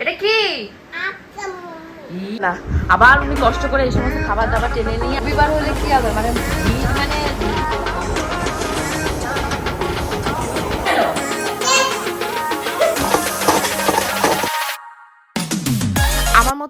এটা কি? না, আবার উনি কষ্ট করে এই সমস্ত খাবার দাবার টেনে নিয়ে রবিবার হলে কি হবে? মানে মানে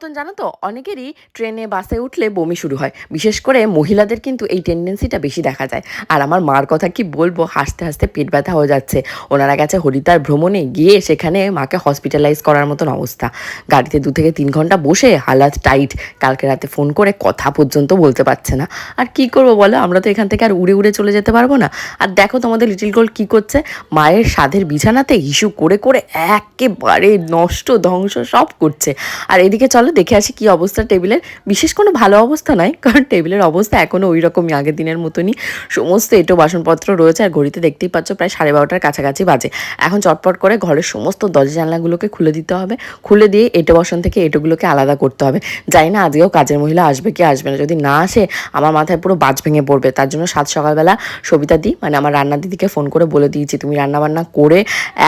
মতন জানো তো, অনেকেরই ট্রেনে, বাসে উঠলে বমি শুরু হয়। বিশেষ করে মহিলাদের কিন্তু এই টেন্ডেন্সিটা বেশি দেখা যায়। আর আমার মার কথা কি বলব, হাসতে হাসতে পেট ব্যথা হয়ে যাচ্ছে। ওনারা গেছে হরিদ্বার ভ্রমণে, গিয়ে সেখানে মাকে হসপিটালাইজ করার মতন অবস্থা। গাড়িতে দু থেকে তিন ঘণ্টা বসে হালাত টাইট কালকে রাতে ফোন করে কথা পর্যন্ত বলতে পারছে না। আর কি করব বলো, আমরা তো এখান থেকে আর উড়ে উড়ে চলে যেতে পারব না। আর দেখো তোমাদের লিটিল গোল কি করছে? মায়ের সাধের বিছানাতে হিসু করে করে একেবারে নষ্ট, ধ্বংস সব করছে। আর এদিকে চলো দেখে আসি কি অবস্থা টেবিলের। বিশেষ কোনো ভালো অবস্থা নয়, কারণ টেবিলের অবস্থা এখনও ওই রকমই আগের দিনের মতনই। সমস্ত এটো বাসনপত্র রয়েছে, আর ঘড়িতে দেখতেই পাচ্ছ প্রায় সাড়ে বারোটার কাছাকাছি বাজে। এখন চটপট করে ঘরের সমস্ত দরজা জানলাগুলোকে খুলে দিতে হবে। খুলে দিয়ে এটো বাসন থেকে এটোগুলোকে আলাদা করতে হবে। জানি না আজকেও কাজের মহিলা আসবে কি আসবে না। যদি না আসে, আমার মাথায় পুরো বাজ ভেঙে পড়বে। তার জন্য সাত সকালবেলা সবিতা দি মানে আমার রান্না দিদিকে ফোন করে বলে দিয়েছি, তুমি রান্নাবান্না করে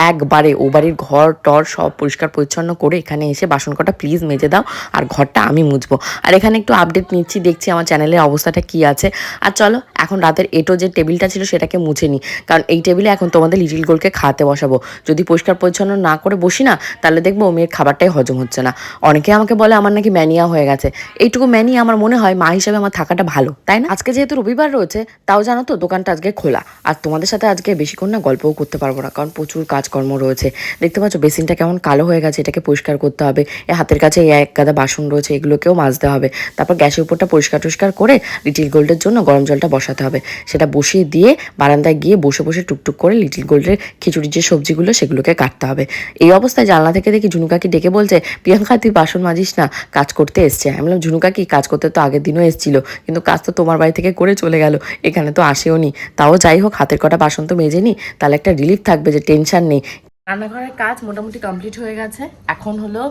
একবারে ও বাড়ির ঘর, টর সব পরিষ্কার পরিচ্ছন্ন করে এখানে এসে বাসন কটা প্লিজ মেজে দাও। আর ঘরটা আমি মুছবো। আর এখানে একটু আপডেট নিচ্ছি, দেখছি আমার চ্যানেলের অবস্থাটা কি আছে। আর চলো, এখন রাতের এটো যে টেবিলটা ছিল সেটাকে মুছে নিই। কারণ এই টেবিলে এখন তোমাদের লিটিল গোলকে খাওয়াতে বসাবো। যদি পরিষ্কার পরিচ্ছন্ন না করে বসি না, তাহলে দেখব মেয়ের খাবারটাই হজম হচ্ছে না। অনেকে আমাকে বলে আমার নাকি ম্যানিয়া হয়ে গেছে। এইটুকু ম্যানিয়া আমার মনে হয় মা হিসাবে আমার থাকাটা ভালো, তাই না? আজকে যেহেতু রবিবার রয়েছে, তাও জানো তো দোকানটা আজকে খোলা। আর তোমাদের সাথে আজকে বেশিক্ষণ না গল্পও করতে পারব না, কারণ প্রচুর কাজকর্ম রয়েছে। দেখতে পাচ্ছ, বেসিনটা কেমন কালো হয়ে গেছে, এটাকে পরিষ্কার করতে হবে। এ হাতের কাছে এক গাদা বাসন রয়েছে, এগুলোকেও মাজতে হবে। তারপর গ্যাসের উপরটা পরিষ্কার টরিষ্কার করে লিটিল গোল্ডের জন্য গরম জলটা বসাতে হবে। সেটা বসিয়ে দিয়ে বারান্দায় গিয়ে বসে বসে টুকটুক করে লিটিল গোল্ডের খিচুড়ির যে সবজিগুলো, সেগুলোকে কাটতে হবে। এই অবস্থায় জানলা থেকে দেখি ঝুনুকাকি ডেকে বলছে, প্রিয়াঙ্কা, তুই বাসন মাজিস না, কাজ করতে এসছে। আমি বললাম ঝুনুকা কি কাজ করতে তো আগের দিনও এসেছিল, কিন্তু কাজ তো তোমার বাড়ি থেকে করে চলে গেল, এখানে তো আসেও নি তাও যাই হোক, হাতের কটা বাসন তো মেজে নি, তাহলে একটা রিলিফ থাকবে যে টেনশন নেই। রান্নাঘরের কাজ মোটামুটি কমপ্লিট হয়ে গেছে। এখন হলো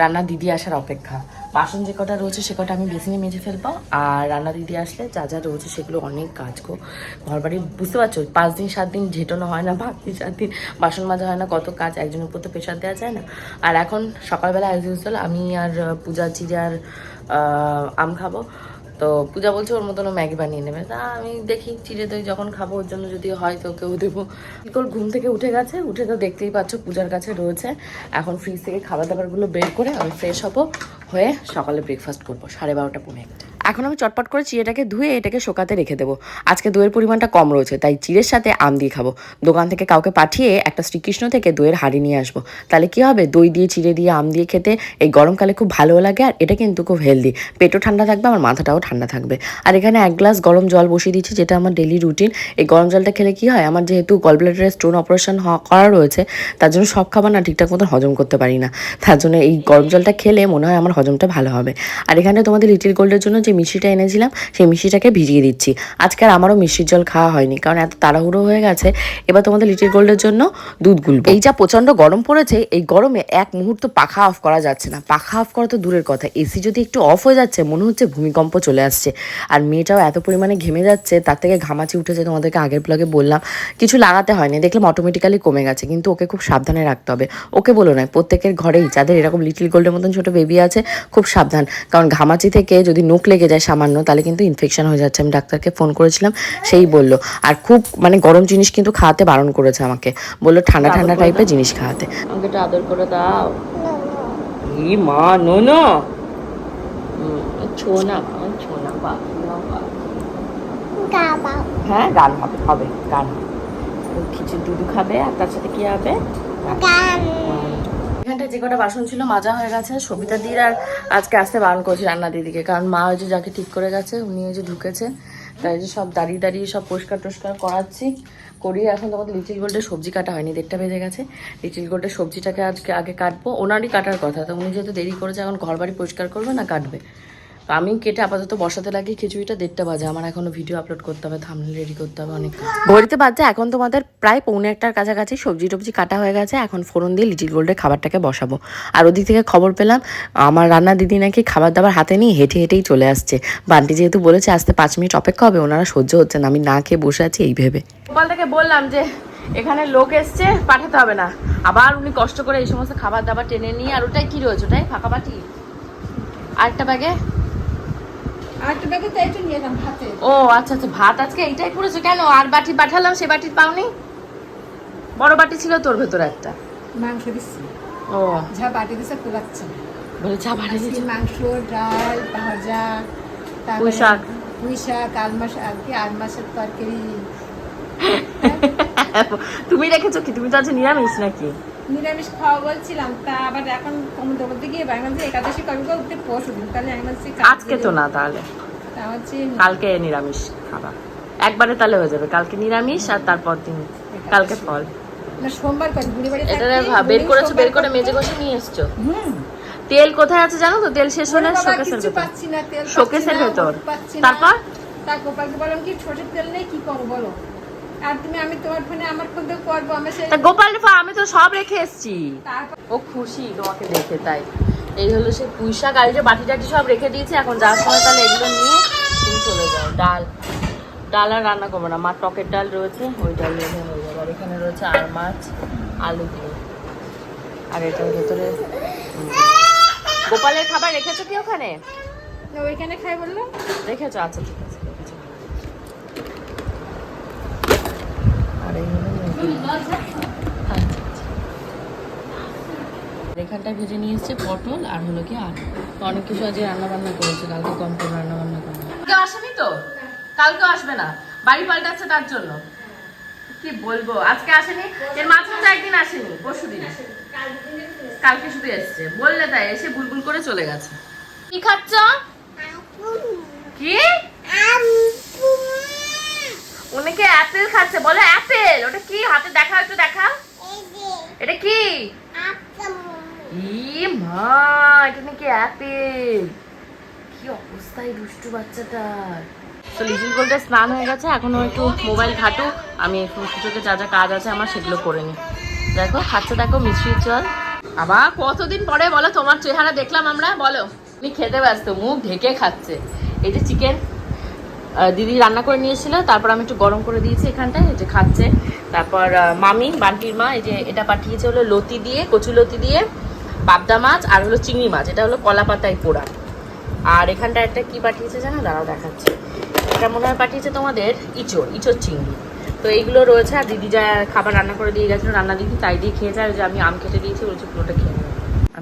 রান্না দিদি আসার অপেক্ষা। বাসন যে কটা রয়েছে সে কটা আমি বেসিনে মেজে ফেলব। আর রান্না দিদি আসলে যা যা রয়েছে সেগুলো অনেক কাজ গো। ঘর বাড়ি বুঝতে পারছ? পাঁচ দিন, সাত দিন ঝেটানো হয় না পাঁচ সাত দিন বাসন মাজা হয় না, কত কাজ একজনের উপর তো প্রেশার দেওয়া যায় না। আর এখন সকালবেলা অ্যাজ ইউজুয়াল আমি আর পূজা চিজে আর আম খাব। তো পূজা বলছে ওর মতন ম্যাগি বানিয়ে নেবে। তা আমি দেখি চিড়ে দই যখন খাব, ওর জন্য যদি হয় তো কেউ দেবো। তোর ঘুম থেকে উঠে গেছে, উঠে তো দেখতেই পাচ্ছ পূজার কাছে রয়েছে। এখন ফ্রিজ থেকে খাবার দাবারগুলো বের করে আমি ফ্রেশ হব, হয়ে সকালে ব্রেকফাস্ট করব, সাড়ে বারোটা পনেরো একটা। এখন আমি চটপট করে চিড়েটাকে ধুয়ে এটাকে শোকাতে রেখে দেবো। আজকে দইয়ের পরিমাণটা কম রয়েছে, তাই চিড়ের সাথে আম দিয়ে খাব। দোকান থেকে কাউকে পাঠিয়ে একটা শ্রীকৃষ্ণ থেকে দইয়ের হাঁড়ি নিয়ে আসব। তাহলে কি হবে? দই দিয়ে, চিড়ে দিয়ে, আম দিয়ে খেতে এই গরমকালে খুব ভালো লাগে আর এটা কিন্তু খুব হেলদি পেটও ঠান্ডা থাকবে, আমার মাথাটাও ঠান্ডা থাকবে। আর এখানে এক গ্লাস গরম জল বসিয়ে দিচ্ছি, যেটা আমার ডেলি রুটিন এই গরম জলটা খেলে কি হয়? আমার যেহেতু গলব্লাডারের স্টোন অপারেশন করা রয়েছে, তার জন্য সব খাবার না ঠিকঠাক মতন হজম করতে পারি না। তার জন্য এই গরম জলটা খেলে মনে হয় আমার হজমটা ভালো হবে। আর এখানে তোমাদের লিটিল গোল্ডের জন্য যে মিষ্টিটা এনেছিলাম, সেই মিষ্টিটাকে ভিজিয়ে দিচ্ছি। আজকে আর আমারও মিষ্টির জল খাওয়া হয়নি, কারণ এত তাড়াহুড়ো হয়ে গেছে। এবার তোমাদের লিটিল গোল্ডের জন্য দুধ গুলবো। এই যা প্রচণ্ড গরম পড়েছে, এই গরমে এক মুহূর্ত পাখা অফ করা যাচ্ছে না। পাখা অফ করা তো দূরের কথা। এসি যদি একটু অফ হয়ে যাচ্ছে, মনে হচ্ছে ভূমিকম্প চলে আসছে। আর মেয়েটাও এত পরিমাণে ঘেমে যাচ্ছে, তার থেকে ঘামাচি উঠেছে তোমাদেরকে আগের ব্লগে বললাম। কিছু লাগাতে হয়নি, দেখলাম অটোমেটিক্যালি কমে গেছে, কিন্তু ওকে খুব সাবধানে রাখতে হবে। ওকে বলো না, প্রত্যেকের ঘরেই যাদের এরকম লিটিল গোল্ডের মতন ছোট বেবি আছে, খুব সাবধান। কারণ ঘামাচি থেকে যদি নোক লেগে যায় সামান্য তাহলে কিন্তু ইনফেকশন হয়ে যাচ্ছে। আমি ডাক্তারকে ফোন করেছিলাম সেই বলল আর খুব মানে গরম জিনিস কিন্তু খাওয়াতে বারণ করেছে আমাকে। বলল ঠান্ডা ঠান্ডা টাইপের জিনিস খাওয়াতে। আমাকে একটু আদর করে দাও। ই মা নো নো। ছো না ছো না বা হ্যাঁ গান হবে হবে গান। খিচুড়ি দুধু খাবে আর তার সাথে কি হবে? এখানটায় যে কটা বাসন ছিল মাজা হয়ে গেছে, সবিতা দিদির আর আজকে আসতে বারণ করছে রান্না দিদিকে, কারণ মা ওই যে যাকে ঠিক করে গেছে, উনি ওই যে ঢুকেছে। তাই যে সব দাঁড়িয়ে দাঁড়িয়ে সব পরিষ্কার টরিষ্কার করাচ্ছি। করিয়ে এখন তোমাদের লিটিল গোল্ডের সবজি কাটা হয়নি, দেড়টা বেজে গেছে। লিটিল গোল্ডের সবজিটাকে আজকে আগে কাটবো, ওনারই কাটার কথা, তো উনি যেহেতু দেরি করেছে, এখন ঘর বাড়ি পরিষ্কার করবে না, কাটবে। তো আমি কেটে আপাতত বসাতে লাগি খিচুড়িটা দেড়টা বাজে। আমার এখনও ভিডিও আপলোড করতে হবে থামলে রেডি করতে হবে অনেক। ঘড়িতে বাজছে এখন তোমাদের প্রায় পৌনে একটার কাছাকাছি সবজি টবজি কাটা হয়ে গেছে এখন ফোড়ন দিয়ে লিটিল গোল্ডের খাবারটাকে বসাবো। আর ওদিক থেকে খবর পেলাম আমার রান্না দিদি নাকি খাবার দাবার হাতে নিয়ে হেঁটে হেঁটেই চলে আসছে। বান্টি যেহেতু বলেছে আসতে পাঁচ মিনিট অপেক্ষা হবে ওনারা সহ্য হচ্ছে না আমি না খেয়ে বসে আছি এই ভেবে। গোপাল থেকে বললাম যে এখানে লোক এসছে পাঠাতে হবে না। আবার উনি কষ্ট করে এই সমস্ত খাবার দাবার টেনে নিয়ে আর ওটাই কি রয়েছে ওটাই ফাঁকা বাটি? আরেকটা ব্যাগে আর একটা ব্যাগে তো এইটা নিয়ে এলাম হাতে ও আচ্ছা আচ্ছা ভাত আজকে এইটাই করেছ কেন? আর বাটি পাঠালাম সে বাটির পাওনি? বড় বাটি ছিল তোর ভেতরে একটা। মাংস দিচ্ছি। ও। যা বাটি দিচ্ছে কুলাচ্ছে। বলে চা বাড়ি আজকে মাংস ডাল ভাজা পুঁই শাক। পুঁই শাক আল আর কি আল মাসের তরকারি। তুমি রেখেছো কি? তুমি তো আজ নিরামিষ নাকি? নিরামিষ খাওয়া বলছিলাম তা আবার এখন কমতে বলতে গিয়ে বাংলাদেশে একাদশী কবে উঠতে পরশু দিন তাহলে আমি বলছি আজকে তো না তাহলে। তা হচ্ছে কালকে নিরামিষ খাবার। একবারে তাহলে হয়ে যাবে কালকে নিরামিষ আর তারপর দিন কালকে ফল। না সোমবার এটা বের করেছ বের করে মেজে নিয়ে এসছো? হুম। তেল কোথায় আছে জানো তো? তেল শেষ হলে শোকেসের ভেতর। শোকেসের ভেতর। তারপর? তা গোপালকে বললাম কি সরষের তেল নেই কি করব বলো? আর তুমি আমি তোমার ফোনে আমার ফোন করব আমি সেই তা আমি সব রেখে এসছি। ও খুশি তোমাকে দেখে তাই। এই হলো সে আর যে বাটি টাটি সব রেখে দিয়েছে এখন যাওয়ার সময় তাহলে এগুলো নিয়ে তুমি চলে যাও। ডাল। ডাল আর রান্না করব না মা টকের ডাল রয়েছে ওই ডাল হয়ে যাবে। আর এখানে রয়েছে আর মাছ আলু দিয়ে। আর এটার ভেতরে গোপালের খাবার রেখেছো কি ওখানে? না, ওইখানে খাই বলল। রেখেছো আচ্ছা ঠিক আছে রেখেছো। আর এই হলো মেথি। আচ্ছা, আচ্ছা। এখানটায় ভেজে নিয়ে এসছে পটল আর হলো কি আলু। অনেক কিছু আজকে রান্না বান্না করেছে কালকে কম করে রান্না বান্না করবে কালকে আসেনি তো? কালকে আসবে না। বাড়ি পাল্টাচ্ছে তার জন্য। কি বলব? আজকে আসেনি। এর মাঝখানে তো একদিন আসেনি পরশু দিন। কালকে শুধু এসছে। বললে তাই এসে বুলবুল করে চলে গেছে। কি খাচ্ছ? কি? উনিকে অ্যাপেল খাচ্ছে। বলো অ্যাপেল ওটা কি? হাতে দেখা একটু দেখা এটা কি? ই মা এটা নাকি অ্যাপেল? কি অবস্থায় দুষ্টু বাচ্চাটার তো লিটিল গোল্ডের স্নান হয়ে গেছে এখনও একটু মোবাইল ঘাটুক। আমি কিছুকে যা যা কাজ আছে আমার সেগুলো করে নিই। দেখো খাচ্ছে দেখো, মিষ্টি চল আবার কতদিন পরে বলো, তোমার চেহারা দেখলাম আমরা, বলো। তুমি খেতে ব্যস্ত, মুখ ঢেকে খাচ্ছে। এই যে চিকেন দিদি রান্না করে নিয়েছিল, তারপর আমি একটু গরম করে দিয়েছি এখানটায় যে খাচ্ছে। তারপর মামি, বান্টির মা, এই যে এটা পাঠিয়েছে হলো লতি দিয়ে কচু লতি দিয়ে। পাবদা মাছ আর হলো চিংড়ি মাছ, এটা হলো কলা পাতায় পোড়া। আর এখানটা একটা কি পাঠিয়েছে জানো? দাঁড়াও দেখাচ্ছি। এটা মনে হয় পাঠিয়েছে তোমাদের ইঁচড় ইচোর চিংড়ি। তো এইগুলো রয়েছে, আর দিদি যা খাবার রান্না করে দিয়ে গেছিল, রান্না দিদি তাই দিয়ে খেয়েছে আর যে আমি আম খেতে দিয়েছি, বলছি পুরোটা খেয়ে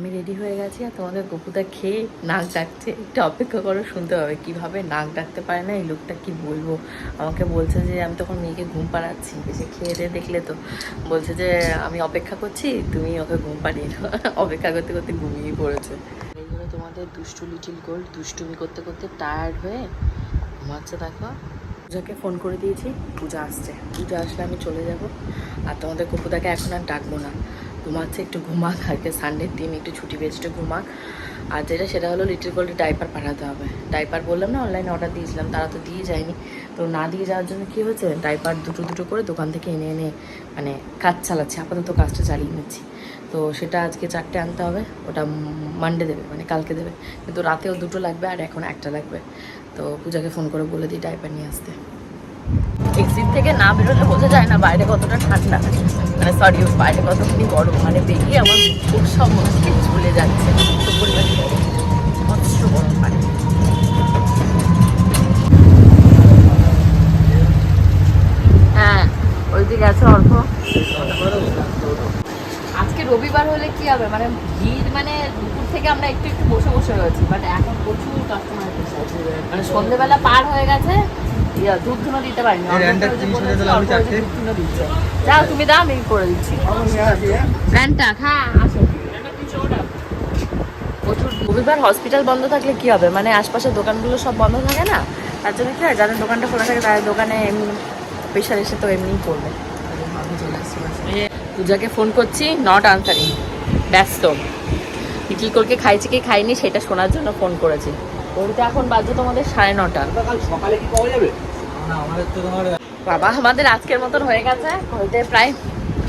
আমি রেডি হয়ে গেছি আর তোমাদের গপুদা খেয়ে নাক ডাকছে। একটু অপেক্ষা করো, শুনতে হবে কীভাবে নাক ডাকতে পারে না, এই লোকটা কি বলব? আমাকে বলছে যে, আমি তখন মেয়েকে ঘুম পাড়াচ্ছি এসে খেয়ে দিয়ে দেখলে তো। বলছে যে, আমি অপেক্ষা করছি, তুমি ওকে ঘুম পাড়িয়ে অপেক্ষা করতে করতে ঘুমিয়ে পড়েছে। এইগুলো তোমাদের দুষ্টু লিটিল গোল্ড দুষ্টুমি করতে করতে টায়ার্ড হয়ে ঘুমাচ্ছে, দেখো। পূজাকে ফোন করে দিয়েছি, পূজা আসছে। পূজা আসলে আমি চলে যাব। আর তোমাদের কপুদাকে এখন আর ডাকবো না। ঘুমাচ্ছে, একটু ঘুমাক আজকে সানডের দিন একটু ছুটি পেয়েছে, একটু ঘুমাক। আর যেটা, সেটা হলো লিটিল গোল্ডের ডাইপার পাঠাতে হবে। ডাইপার বললাম না অনলাইনে অর্ডার দিয়েছিলাম, তারা তো দিয়ে যায়নি। তো না দিয়ে যাওয়ার জন্য কী হয়েছে? ডাইপার দুটো দুটো করে দোকান থেকে এনে এনে মানে কাজ চালাচ্ছি, আপাতত কাজটা চালিয়ে নিচ্ছি। তো সেটা আজকে চারটে আনতে হবে, ওটা মানডে দেবে মানে কালকে দেবে। কিন্তু রাতেও দুটো লাগবে আর এখন একটা লাগবে। তো পূজাকে ফোন করে বলে দিই ডাইপার নিয়ে আসতে। এক্সিট থেকে না বেরোলে বোঝা যায় না বাইরে কতটা ঠান্ডা। মানে সরি বাইরে কতখানি গরম মানে বেরিয়ে আমার খুব সব মনে হচ্ছে ঝুলে যাচ্ছে। তো গরম বাইরে হ্যাঁ ওইদিকে আছে অল্প আজকে রবিবার হলে কি হবে? মানে ভিড় মানে দুপুর থেকে আমরা একটু একটু বসে বসে রয়েছি বাট এখন প্রচুর কাস্টমার মানে সন্ধ্যেবেলা পার হয়ে গেছে ধুনো দিতে পারিনি। যাও তুমি দাও আমি করে দিচ্ছি। হ্যাঁ আসো। প্রচুর রবিবার হসপিটাল বন্ধ থাকলে কি হবে? মানে আশপাশের দোকানগুলো সব বন্ধ থাকে না? তার জন্য কি হয় যাদের দোকানটা খোলা থাকে তাদের দোকানে এমনি পেশার এসে তো এমনিই করবে। পূজাকে ফোন করছি নট আনসারিং ব্যস্ত। লিটিল করকে খাইছে কি খাইনি সেটা শোনার জন্য ফোন করেছি। ওরতে এখন বাজে তোমাদের সাড়ে নটা। সকালে কি পাওয়া যাবে? না আমাদের তো তোমার বাবা আমাদের আজকের মতন হয়ে গেছে। ঘড়িতে প্রায়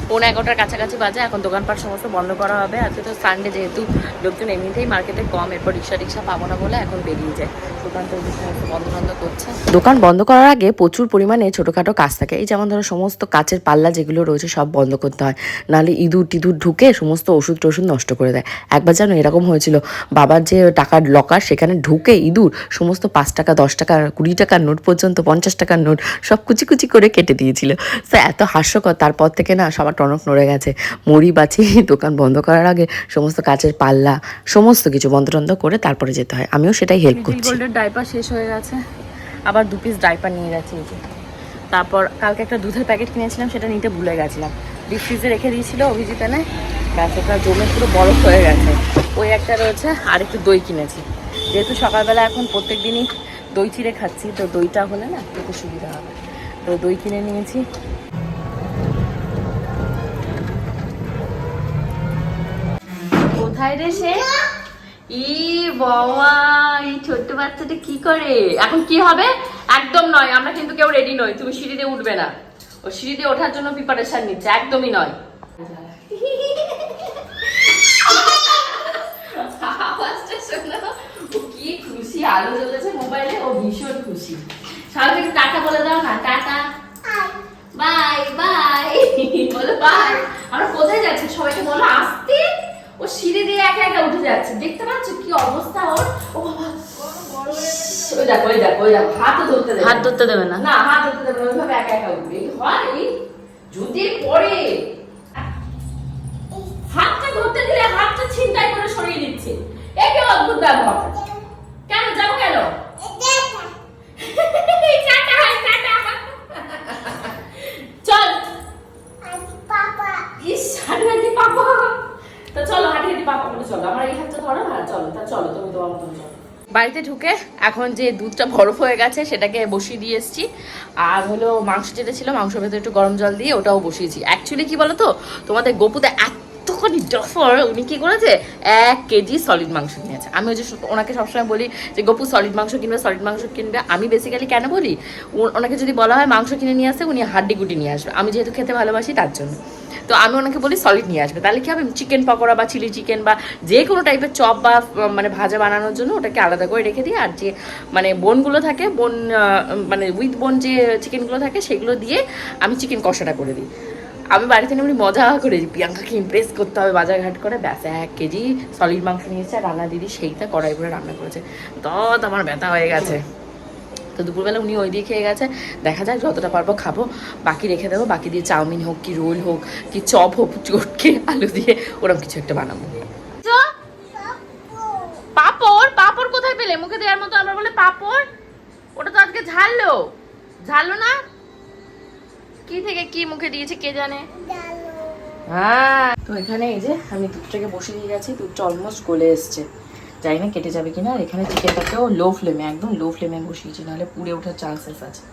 পৌনে এগারোটার কাছাকাছি বাজে, এখন দোকানপাট সমস্ত বন্ধ করা হবে। আজকে তো সানডে যেহেতু লোকজন এমনিতেই মার্কেটে কম, এরপর রিক্সা রিক্সা পাবো না বলে এখন বেরিয়ে যায়। দোকান তো বন্ধ বন্ধ করছে। দোকান বন্ধ করার আগে প্রচুর পরিমাণে ছোটোখাটো কাজ থাকে। এই যেমন ধরো সমস্ত কাচের পাল্লা যেগুলো রয়েছে সব বন্ধ করতে হয়। নাহলে ইঁদুর টিঁদুর ঢুকে সমস্ত ওষুধ টষুধ নষ্ট করে দেয়। একবার যেন এরকম হয়েছিল, বাবার যে টাকার লকার সেখানে ঢুকে ইঁদুর সমস্ত পাঁচ টাকা, দশ টাকা, কুড়ি টাকার নোট পর্যন্ত, পঞ্চাশ টাকার নোট সব কুচি কুচি করে কেটে দিয়েছিল। তো এত হাস্যকর। তারপর থেকে না সবার টনক নড়ে গেছে। মুড়ি বাছি দোকান বন্ধ করার আগে সমস্ত কাচের পাল্লা সমস্ত কিছু বন্ধ টন্ধ করে তারপরে যেতে হয়। আমিও সেটাই হেল্প করছি। গোল্ডের ডাইপার শেষ হয়ে গেছে। আবার দু পিস ডাইপার নিয়ে গেছে তারপর কালকে একটা দুধের প্যাকেট কিনেছিলাম সেটা নিতে ভুলে গেছিলাম। ডিপ ফ্রিজে রেখে দিয়েছিল অভিজিৎ এনে। ওটা জমে পুরো বরফ হয়ে গেছে। ওই একটা রয়েছে আর একটু দই কিনেছি। যেহেতু সকালবেলা এখন প্রত্যেক দিনই দই চিড়ে খাচ্ছি তো দইটা হলে না খেতে সুবিধা হবে। তো দই কিনে নিয়েছি। কোথায় রে সে? ই বাবা এই ছোট্ট বাচ্চাটা কি করে? এখন কি হবে? একদম নয় আমরা কিন্তু কেউ রেডি নই তুমি সিঁড়ি দিয়ে উঠবে না। ও সিঁড়ি দিয়ে ওঠার জন্য প্রিপারেশন নিচ্ছে একদমই নয়। আওয়াজটা শোনো ও কি খুশি আলো জ্বলেছে মোবাইলে ও ভীষণ খুশি। সবাইকে টাটা বলে দাও না টাটা। বাই বাই বলো বাই আমরা কোথায় যাচ্ছি? সবাইকে বলো আসতে? ও সিঁড়ি দিয়ে একা একা উঠে যাচ্ছে। দেখতে পাচ্ছ কি অবস্থা ওর? ও বাবা ওই দেখো ওই দেখো ওই দেখো হাতও ধরতে দেবে হাত ধরতে দেবে না। না হাত ধরতে দেবে না ওইভাবে একা একা উঠবে। হয় যদি পড়ে হাতটা ধরতে দিলে হাতটা ছিনতাই করে সরিয়ে দিচ্ছে একে অদ্ভুত ব্যবহার কেন যাব কেন টাটা, টাটা। চল ইস হাঁটি হাঁটি পাপা তো চলো হাঁটি হাঁটি পাপা বলে চলো আমার এই হাতটা ধরো না চলো তা চলো তুমি তোমার মতন চলো বাড়িতে এখন যে দুধটা বরফ হয়ে গেছে, সেটাকে বসিয়ে দিয়ে এসেছি। আর হলো মাংস যেটা ছিল, মাংসের ভেতরে একটু গরম জল দিয়ে ওটাও বসিয়েছি। অ্যাকচুয়ালি কি বলো তো তোমাদের গোপুতে এতখানি ডফর উনি কি করেছে? এক কেজি সলিড মাংস নিয়েছে। আমি ওই যে ওনাকে সবসময় বলি যে, গপু সলিড মাংস কিনবে সলিড মাংস কিনবে। আমি বেসিক্যালি কেন বলি? ওনাকে যদি বলা হয় মাংস কিনে নিয়ে আসে, উনি হাড্ডি গুটি নিয়ে আসবে। আমি যেহেতু খেতে ভালোবাসি, তার জন্য। তো আমি ওনাকে বলি সলিড নিয়ে আসবে। তাহলে কি হবে? চিকেন পকোড়া বা চিলি চিকেন বা যে কোনো টাইপের চপ বা মানে ভাজা বানানোর জন্য ওটাকে আলাদা করে রেখে দিই আর যে মানে বোনগুলো থাকে, বোন মানে উইথ বোন যে চিকেনগুলো থাকে সেগুলো দিয়ে আমি চিকেন কষাটা করে দিই। আমি বাড়িতে এমনি মজা করে প্রিয়াঙ্কাকে ইমপ্রেস করতে হবে বাজারঘাট করে। ব্যাস, এক কেজি সলিড মাংস নিয়েছে আর রান্না দিদি সেইটা কড়াই করে রান্না করেছে। তত আমার ব্যথা হয়ে গেছে। তো দুপুরবেলা উনি ওই দিয়ে খেয়ে গেছে। দেখা যাক যতটা পারব খাব। বাকি রেখে দেবো। বাকি দিয়ে চাউমিন হোক কি রোল হোক কি চপ হোক চটকে আলু দিয়ে ওরকম কিছু একটা বানাবো। পাপড়? পাপড় কোথায় পেলে? মুখে দেওয়ার মতো আমরা বলে পাপড়? ওটা তো আজকে ঝাললো। ঝাললো না? কি থেকে কি মুখে দিয়েছে কে জানে? হ্যাঁ। তো এখানে এই যে আমি দুধটাকে বসে দিয়ে গেছি দুধটা অলমোস্ট গলে এসছে। জানি না, কেটে যাবে কিনা? আর এখানে চিকেনটাকেও লো ফ্লেমে একদম লো ফ্লেমে বসিয়েছি, নাহলে পুড়ে ওঠার চান্সেস আছে।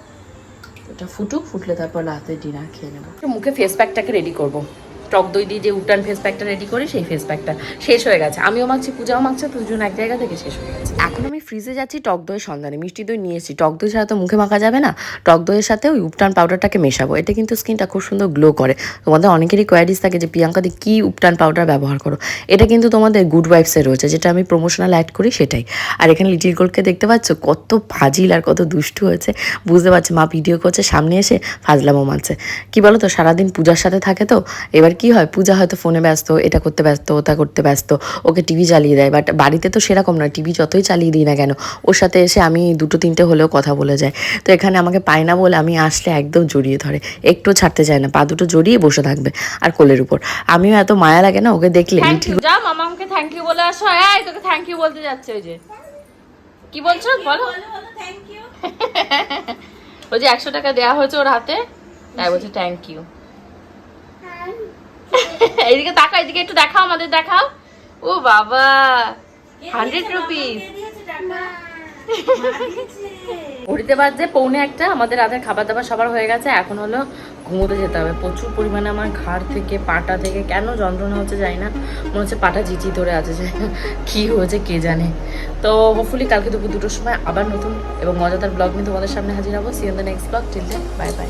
ওটা ফুটুক, ফুটলে তারপর রাতে ডিনার খেয়ে নেব। মুখে ফেস প্যাকটাকে রেডি করব। টক দই দিয়ে যে উটান ফেস প্যাকটা রেডি করি, সেই ফেস প্যাকটা শেষ হয়ে গেছে। আমিও মাখছি, পূজাও মাখছে, দুজন এক জায়গা থেকে শেষ হয়ে গেছে। এখন আমি ফ্রিজে যাচ্ছি টক দইয়ের সন্ধানে। মিষ্টি দই নিয়ে এসেছি। টক দই ছাড়া তো মুখে মাখা যাবে না। টক দইয়ের সাথে ওই উপটান পাউডারটাকে মেশাবো। এটা কিন্তু স্কিনটা খুব সুন্দর গ্লো করে। তোমাদের অনেকেরই কোয়ারিজ থাকে যে, প্রিয়াঙ্কা দি কী উপটান পাউডার ব্যবহার করো? এটা কিন্তু তোমাদের গুড ওয়াইফসের রয়েছে। যেটা আমি প্রমোশনাল অ্যাড করি সেটাই। আর এখানে লিটিল গোল্ডকে দেখতে পাচ্ছ, কত ফাজিল আর কত দুষ্টু হয়েছে। বুঝতে পারছে, মা ভিডিও করছে, সামনে এসে ফাজলামো মারছে। কি বলো তো সারাদিন পূজার সাথে থাকে তো, এবার কি হয়? পূজা হয়তো ফোনে ব্যস্ত এটা করতে ব্যস্ত ওটা করতে ব্যস্ত ওকে টিভি চালিয়ে দেয়। বাট বাড়িতে তো সেরকম নয় টিভি যতই চালিয়ে দিই না কেন ওর সাথে এসে আমি দুটো তিনটে হলেও কথা বলে যায় তো এখানে আমাকে পায় না বলে আমি আসলে একদম জড়িয়ে ধরে। একটু ছাড়তে চায় না পা দুটো জড়িয়ে বসে থাকবে আর কোলের উপর। আমিও এত মায়া লাগে না ওকে দেখলে থ্যাংক ইউ মামাকে থ্যাংক ইউ বলে আসো। এই তোকে থ্যাংক ইউ বলতে যাচ্ছে ওই যে। কি বলছো? বলো। ওই যে একশো টাকা দেওয়া হয়েছে ওর হাতে। তাই বলছে থ্যাংক ইউ এইদিকে তাকাও এদিকে একটু দেখাও আমাদের দেখাও। ও বাবা হান্ড্রেড রুপিস ঘড়িতে বাজছে পৌনে একটা আমাদের রাতের খাবার দাবার সবার হয়ে গেছে এখন হলো ঘুমোতে যেতে হবে। প্রচুর পরিমাণে আমার ঘাড় থেকে পাটা থেকে কেন যন্ত্রণা হচ্ছে জানি না মনে হচ্ছে পাটা জিজি ধরে আছে যে কি হয়েছে কে জানে। তো হোপফুলি কালকে দুপুর দুটোর সময় আবার নতুন এবং মজাদার ব্লগ নিয়ে তোমাদের সামনে হাজির হব। See on the next blog till bye bye